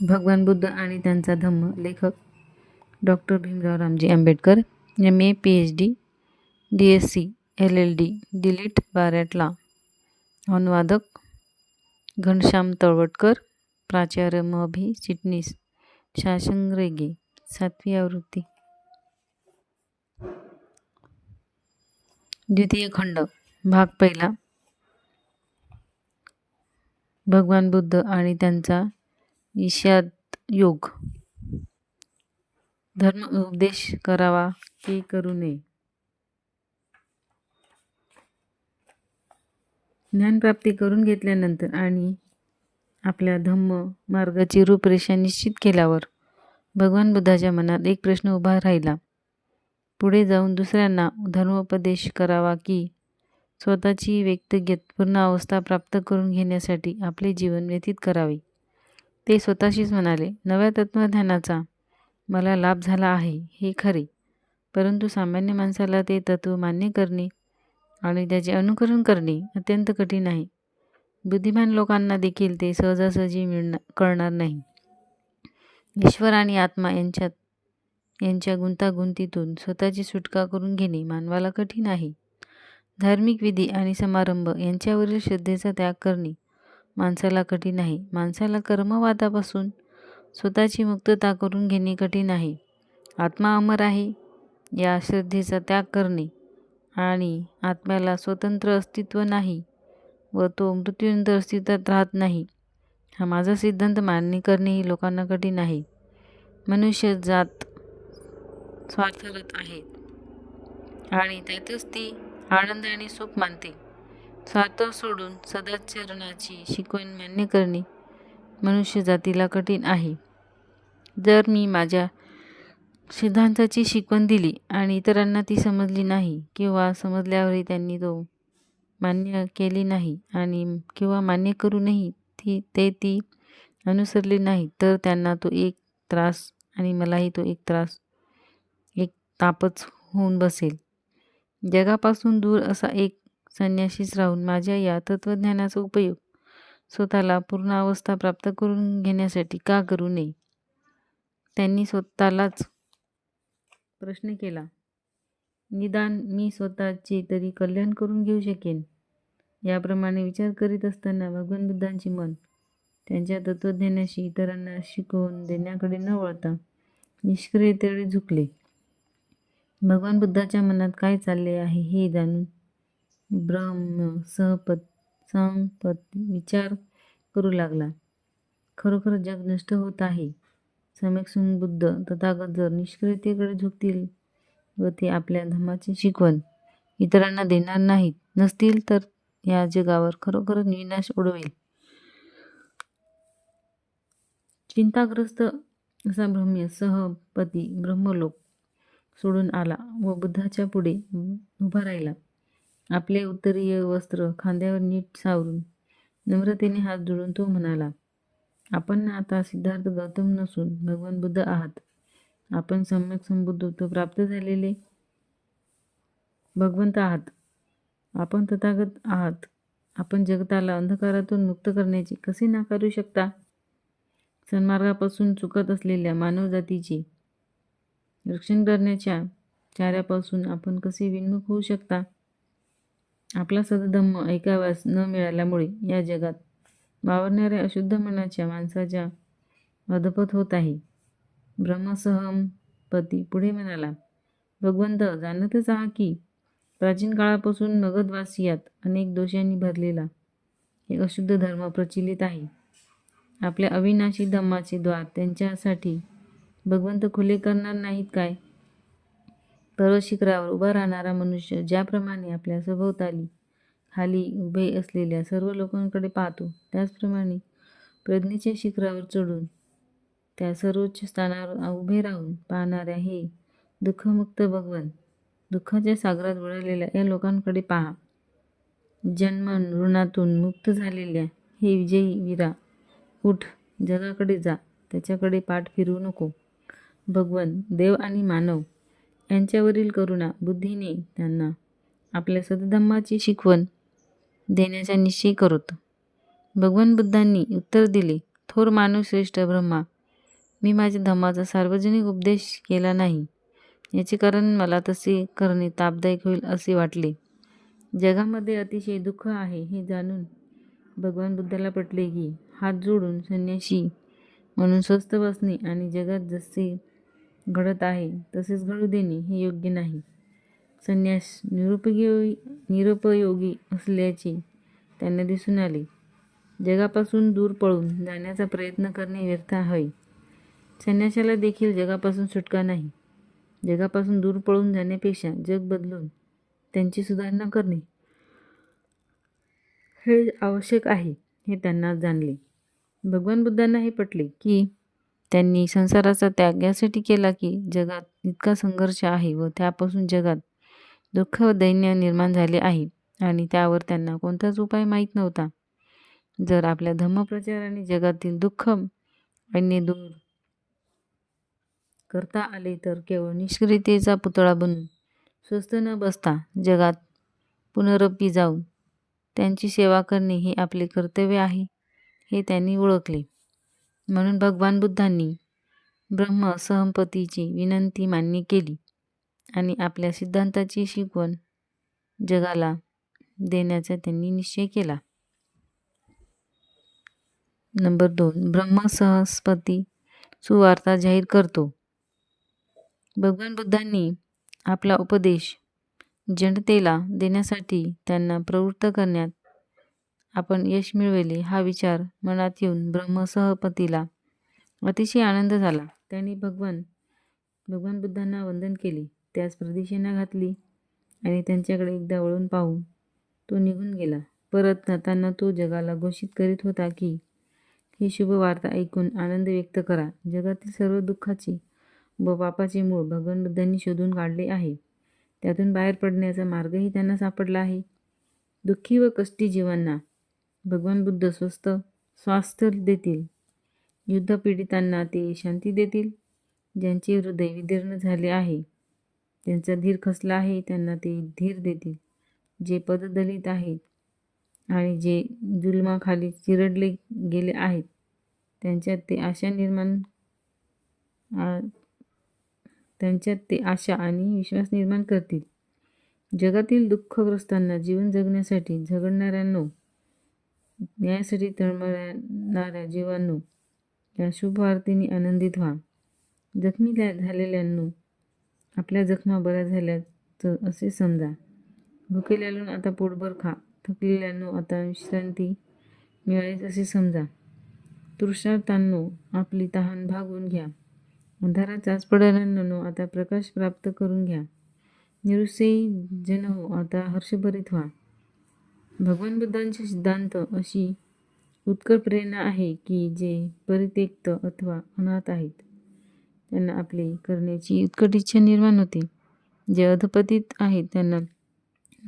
भगवान बुद्ध आणि त्यांचा धम्म लेखक doctor Bhimrao Ramji Ambedkar M A P H D D S C L L D D Litt bar at law. अनुवादक घनश्याम तळवटकर प्राचार्य म भी चिटणीस शासंग रेगे सातवी आवृत्ती. द्वितीय खंड भाग पहिला. भगवान बुद्ध आणि त्यांचा ईशाद योग. धर्म उपदेश करावा की करू नये. ज्ञानप्राप्ती करून घेतल्यानंतर आणि आपल्या धम्म मार्गाची रूपरेषा निश्चित केल्यावर भगवान बुद्धाच्या मनात एक प्रश्न उभा राहिला. पुढे जाऊन दुसऱ्यांना धर्मोपदेश करावा की स्वतःची व्यक्तिगत पूर्ण अवस्था प्राप्त करून घेण्यासाठी आपले जीवन व्यतीत करावे. ते स्वतःशीच म्हणाले नव्या तत्त्वज्ञानाचा मला लाभ झाला आहे हे खरे. परंतु सामान्य माणसाला ते तत्त्व मान्य करणे आणि त्याचे अनुकरण करणे अत्यंत कठीण आहे. बुद्धिमान लोकांना देखील ते सहजासहजी मिळणार कळणार नाही. ईश्वर आणि आत्मा यांच्यात यांच्या गुंतागुंतीतून स्वतःची सुटका करून घेणे मानवाला कठीण आहे. धार्मिक विधी आणि समारंभ यांच्यावरील श्रद्धेचा त्याग करणे माणसाला कठीण आहे माणसाला कर्मवादापासून स्वतःची मुक्तता करून घेणे कठीण आहे. आत्मा अमर आहे या श्रद्धेचा त्याग करणे आणि आत्म्याला स्वतंत्र अस्तित्व नाही व तो मृत्यूनंतर अस्तित्वात राहत नाही. हा माझा सिद्धांत मान्य करणेही लोकांना कठीण आहे. मनुष्य जात स्वार्थरत आहेत आणि त्यातच ती आनंद आणि सुख मानते. स्वार्थ सोडून सदाचरणाची शिकवण मान्य करणे मनुष्य जातीला कठीण आहे. जर मी माझ्या सिद्धांताची शिकवण दिली आणि इतरांना ती समजली नाही किंवा समजल्यावरही त्यांनी तो मान्य केली नाही आणि किंवा मान्य करूनही ती ते ती अनुसरली नाही तर त्यांना तो एक त्रास आणि मलाही तो एक त्रास एक तापच होऊन बसेल. जगापासून दूर असा एक संन्याशीच राहून माझ्या या तत्त्वज्ञानाचा उपयोग स्वतःला पूर्ण अवस्था प्राप्त करून घेण्यासाठी का करू नये? त्यांनी स्वतःलाच प्रश्न केला. निदान मी स्वतःचे तरी कल्याण करून घेऊ शकेन. याप्रमाणे विचार करीत असताना भगवान बुद्धांचे मन त्यांच्या तत्त्वज्ञानाशी इतरांना शिकवून देण्याकडे न वळता निष्क्रियतेकडे झुकले. भगवान बुद्धाच्या मनात काय चालले आहे हे जाणून ब्रह्म सहपत संपत विचार करू लागला. खरोखर जग नष्ट होत आहे. सम्यक बुद्ध तथागत जर निष्क्रियतेकडे झुकतील व ते आपल्या धर्माची शिकवण इतरांना देणार नाहीत नसतील तर या जगावर खरोखर विनाश उडवेल. चिंताग्रस्त असा ब्रह्म्य सहपती ब्रह्मलोक सोडून आला व बुद्धाच्या पुढे उभा राहिला. आपले उत्तरीय वस्त्र खांद्यावर नीट सावरून नम्रतेने हात जोडून तो म्हणाला आपण आता सिद्धार्थ गौतम नसून भगवान बुद्ध आहात. आपण सम्यक संबुद्धत्व प्राप्त झालेले भगवंत आहात. आपण तथागत आहात. आपण जगताला अंधकारातून मुक्त करण्याचे कसे नाकारू शकता? सन्मार्गापासून चुकत असलेल्या मानवजातीचे रक्षण करण्याच्या चाऱ्यापासून आपण कसे विन्मुख होऊ शकता? आपला सदधम्म ऐकाव्यास न मिळाल्यामुळे या जगात वावरणाऱ्या अशुद्ध मनाच्या माणसाच्या अधपत होत आहे. ब्रह्मसहमपती पुढे म्हणाला भगवंत जाणतच आहा की प्राचीन काळापासून मगधवासियात अनेक दोषांनी भरलेला एक अशुद्ध धर्म प्रचलित आहे. आपल्या अविनाशी धम्माचे द्वार त्यांच्यासाठी भगवंत खुले करणार नाहीत काय? पर्वत शिखरावर उभा राहणारा मनुष्य ज्याप्रमाणे आपल्या सभोवताली खाली उभे असलेल्या सर्व लोकांकडे पाहतो त्याचप्रमाणे प्रज्ञेच्या शिखरावर चढून त्या सर्वोच्च स्थानावर उभे राहून पाहणाऱ्या हे दुःखमुक्त भगवन दुःखाच्या सागरात बुडालेल्या या लोकांकडे पहा. जन्म ऋणातून मुक्त झालेल्या हे विजयी वीरा उठ जगाकडे जा त्याच्याकडे पाठ फिरू नको. भगवन देव आणि मानव यांच्यावरील करुणा बुद्धीने त्यांना आपल्या सदधम्माची शिकवण देण्याचा निश्चय करत. भगवान बुद्धांनी उत्तर दिले थोर माणूस श्रेष्ठ ब्रह्मा मी माझ्या धम्माचा सार्वजनिक उपदेश केला नाही. याचे कारण मला तसे करणे तापदायक होईल असे वाटले. जगामध्ये अतिशय दुःख आहे हे जाणून भगवान बुद्धाला पटले की हात जोडून संन्याशी म्हणून स्वस्थ बसणे आणि जगात जसे घडत आहे तसेच घडू देणे हे योग्य नाही. संन्यास निरुपयोगी निरुपयोगी असल्याचे त्यांना दिसून आले. जगापासून दूर पळून जाण्याचा प्रयत्न करणे व्यर्थ हवे संन्याशाला देखील जगापासून सुटका नाही. जगापासून दूर पळून जाण्यापेक्षा जग बदलून त्यांची सुधारणा करणे हे आवश्यक आहे हे त्यांना जाणले. भगवान बुद्धांना हे पटले की त्यांनी संसाराचा त्याग यासाठी केला की जगात इतका संघर्ष आहे व त्यापासून जगात दुःख व दैन्य निर्माण झाले आहे आणि त्यावर त्यांना कोणताच उपाय माहीत नव्हता. जर आपल्या धम्मप्रचाराने जगातील दुःख अन्य दूर करता आले तर केवळ निष्क्रियतेचा पुतळा बनून स्वस्थ न बसता जगात पुनरपी जाऊन त्यांची सेवा करणे हे आपले कर्तव्य आहे हे त्यांनी ओळखले. म्हणून भगवान बुद्धांनी ब्रह्म सहमपतीची विनंती मान्य केली आणि आपल्या सिद्धांताची शिकवण जगाला देण्याचा त्यांनी निश्चय केला. नंबर दोन ब्रह्मसहस्पती सुवार्ता जाहीर करतो. भगवान बुद्धांनी आपला उपदेश जनतेला देण्यासाठी त्यांना प्रवृत्त करण्यात आपण यश मिळवले हा विचार मनात येऊन ब्रह्मसहपतीला अतिशय आनंद झाला. त्यांनी भगवान भगवान बुद्धांना वंदन केले. त्यास प्रदक्षिणा घातली आणि त्यांच्याकडे एकदा वळून पाहून तो निघून गेला. परत जाताना तो जगाला घोषित करीत होता की ही शुभ वार्ता ऐकून आनंद व्यक्त करा. जगातील सर्व दुःखाचे व पापाचे मूळ भगवान बुद्धांनी शोधून काढले आहे. त्यातून बाहेर पडण्याचा मार्गही त्यांना सापडला आहे. दुःखी व कष्टी जीवांना भगवान बुद्ध स्वस्त स्वास्थ्य देतील. युद्धपीडितांना ते शांती देतील. ज्यांचे हृदय विदीर्ण झाले आहे त्यांचा धीर खसला आहे त्यांना ते धीर देतील. जे पददलित आहेत आणि जे जुलमाखाली चिरडले गेले आहेत त्यांच्यात ते आशा निर्माण त्यांच्यात ते आशा आणि विश्वास निर्माण करतील. जगातील दुःखग्रस्तांना जीवन जगण्यासाठी झगडणाऱ्यांनो न्यायासाठी तळमळणाऱ्या जीवांनो या शुभ आरतीने आनंदित व्हा. जखमी झालेल्यांनो आपल्या जखमा बऱ्या झाल्याचं असे समजा. भुकेल्यानं आता पोटभर खा. थकलेल्यांनो आता विश्रांती मिळालीच असे समजा. तृषार्थांनो आपली तहान भागवून घ्या. अंधारात चाच आता प्रकाश प्राप्त करून घ्या. निरुत्साही जन हो आता हर्षभरित व्हा. भगवान बुद्धांचे सिद्धांत अशी उत्कट प्रेरणा आहे की जे परित्यक्त अथवा अनाथ आहेत. त्यांना आपले करण्याची उत्कट इच्छा निर्माण होते. जे अधपतीत आहेत त्यांना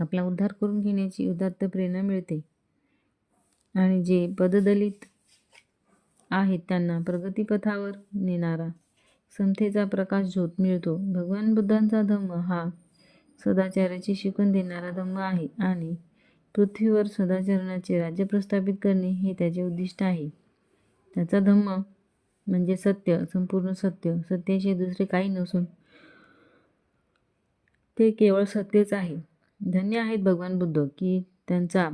आपला उद्धार करून घेण्याची उदात्त प्रेरणा मिळते. आणि जे पददलित आहेत त्यांना प्रगतीपथावर नेणारा समतेचा प्रकाश झोत मिळतो. भगवान बुद्धांचा धम्म हा सदाचाराची शिकवण देणारा धम्म आहे आणि पृथ्वीवर सदाचरणाचे राज्य प्रस्थापित करणे हे त्याचे उद्दिष्ट आहे. त्याचा धम्म म्हणजे सत्य संपूर्ण सत्य. सत्याचे दुसरे काही नसून ते केवळ सत्यच आहे. धन्य आहेत भगवान बुद्ध की त्यांचा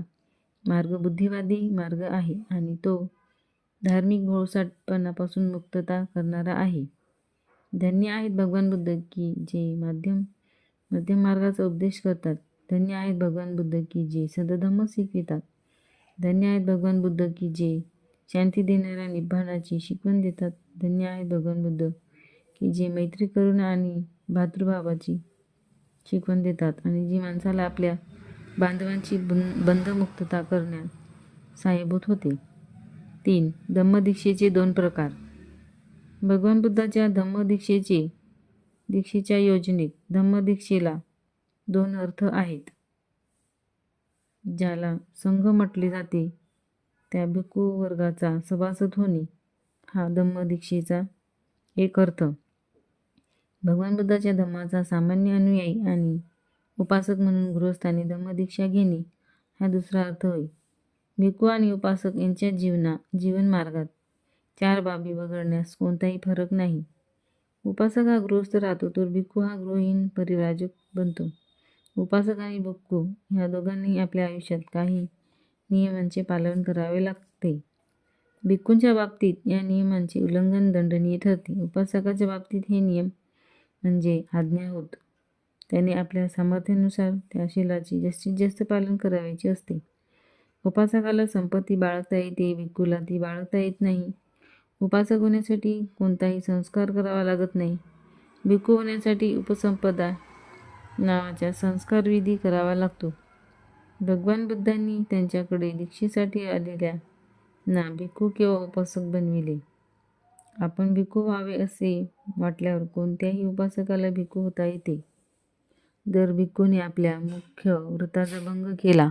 मार्ग बुद्धिवादी मार्ग आहे आणि तो धार्मिक भोळसाटपणापासून मुक्तता करणारा आहे. धन्य आहेत भगवान बुद्ध की जे माध्यम मध्यम मार्गाचा उपदेश करतात. धन्य आहेत भगवान बुद्ध की जे सदधम्म शिकवितात धन्य आहेत भगवान बुद्ध की जे शांती देणाऱ्या निभाणाची शिकवण देतात. धन्य आहेत भगवान बुद्ध की जे मैत्री करुणा आणि भातृभावाची शिकवण देतात आणि जी माणसाला आपल्या बांधवांची बं बंधमुक्तता करण्यात सहाय्यभूत होते. तीन धम्मदीक्षेचे दोन प्रकार. भगवान बुद्धाच्या धम्मदीक्षेचे दीक्षेच्या योजनेत धम्मदीक्षेला दोन अर्थ आहेत. ज्याला संघ म्हटले जाते त्या भिक्खू वर्गाचा सभासद होणे हा धम्मदीक्षेचा एक अर्थ. भगवान बुद्धाच्या धम्माचा सामान्य अनुयायी आणि उपासक म्हणून गृहस्थाने धम्मदीक्षा घेणे हा दुसरा अर्थ होय. भिक्खू आणि उपासक यांच्या जीवना जीवनमार्गात चार बाबी वगळण्यास कोणताही फरक नाही. उपासक हा गृहस्थ राहतो तर भिक्खू हा गृहहीन परिव्राजक बनतो. उपासक आणि भिक्खू ह्या दोघांनी आपल्या आयुष्यात काही नियमांचे पालन करावे लागते. भिक्खूंच्या बाबतीत या नियमांचे उल्लंघन दंडनीय ठरते. उपासकाच्या बाबतीत हे नियम म्हणजे आज्ञा होत. त्याने आपल्या सामर्थ्यानुसार त्या शिलाचे जास्तीत जास्त पालन करावयाचे असते. उपासकाला संपत्ती बाळगता येते भिक्खूला ती बाळगता येत नाही. उपासक होण्यासाठी कोणताही संस्कार करावा लागत नाही. भिक्खू होण्यासाठी उपसंपदा नावाचा संस्कारविधी करावा लागतो. भगवान बुद्धांनी त्यांच्याकडे दीक्षेसाठी आलेल्या ना भिक्खू किंवा उपासक बनविले. आपण भिक्खू व्हावे असे वाटल्यावर कोणत्याही उपासकाला भिक्खू होता येते. जर भिक्खूने आपल्या मुख्य व्रताचा भंग केला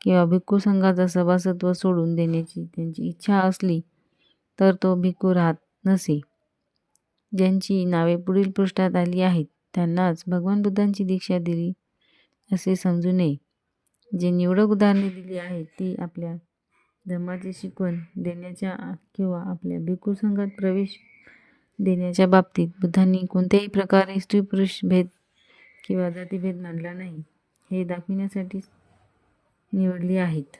किंवा भिक्खू संघाचा सभासत्व सोडून देण्याची त्यांची इच्छा असली तर तो भिक्खू राहत नसे. ज्यांची नावे पुढील पृष्ठात आली आहेत. त्यांनाच भगवान बुद्धांची दीक्षा दिली असे समजू नये. जे निवडक उदाहरणे दिली आहेत ती आपल्या धर्माची शिकवण देण्याच्या किंवा आपल्या भिकू संघात प्रवेश देण्याच्या बाबतीत बुद्धांनी कोणत्याही प्रकारे स्त्री पुरुष भेद किंवा जातीभेद मानला नाही हे दाखविण्यासाठी निवडली आहेत.